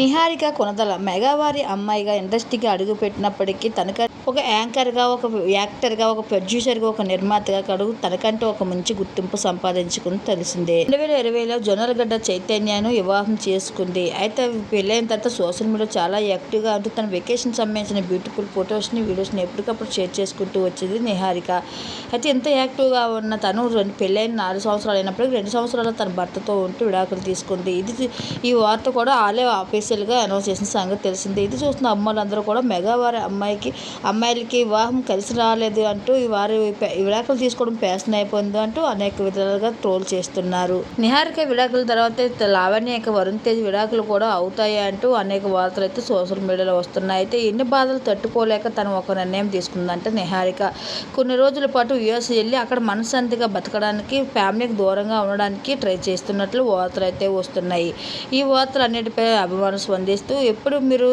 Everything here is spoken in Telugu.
నిహారిక కొనదల మెగావారి అమ్మాయిగా ఇండస్ట్రీకి అడుగుపెట్టినప్పటికీ తనక ఒక యాంకర్గా ఒక యాక్టర్గా ఒక ప్రొడ్యూసర్గా ఒక నిర్మాతగా కడుగు తనకంటూ ఒక మంచి గుర్తింపు సంపాదించుకుని తెలిసిందే. రెండు వేల ఇరవైలో జొన్నలగడ్డ చైతన్యను వివాహం చేసుకుంది. అయితే పెళ్ళైన తర్వాత సోషల్ మీడియా చాలా యాక్టివ్గా ఉంటూ తన వెకేషన్ సంబంధించిన బ్యూటిఫుల్ ఫొటోస్ని వీడియోస్ని ఎప్పటికప్పుడు షేర్ చేసుకుంటూ వచ్చేది నిహారిక. అయితే ఎంత యాక్టివ్గా ఉన్న తను రెండు పెళ్ళైన నాలుగు సంవత్సరాలు అయినప్పటికీ రెండు సంవత్సరాలు తన భర్తతో ఉంటూ విడాకులు తీసుకుంది. ఇది ఈ వార్త కూడా ఆలే ఆఫీషియల్గా అనౌన్స్ చేసిన సంగతి తెలిసిందే. ఇది చూస్తున్న అమ్మాయిలందరూ కూడా మెగావారి అమ్మాయికి అమ్మాయిలకి వివాహం కలిసి రాలేదు అంటూ వారి విడాకులు తీసుకోవడం ఫ్యాషన్ అయిపోయింది అంటూ అనేక విధాలుగా ట్రోల్ చేస్తున్నారు. నిహారిక విడాకుల తర్వాత లావణ్య యొక్క వరుణ్ తేజ్ విడాకులు కూడా అవుతాయి అంటూ అనేక వార్తలు అయితే సోషల్ మీడియాలో వస్తున్నాయి. అయితే ఎన్ని బాధలు తట్టుకోలేక తను ఒక నిర్ణయం తీసుకుందంటే నిహారిక. కొన్ని రోజుల పాటు యుఎస్ వెళ్ళి అక్కడ మనశ్శాంతిగా బతకడానికి ఫ్యామిలీకి దూరంగా ఉండడానికి ట్రై చేస్తున్నట్లు వార్తలు అయితే వస్తున్నాయి. ఈ వార్తలు అన్నిటిపై అభిమానులు స్పందిస్తూ ఎప్పుడు మీరు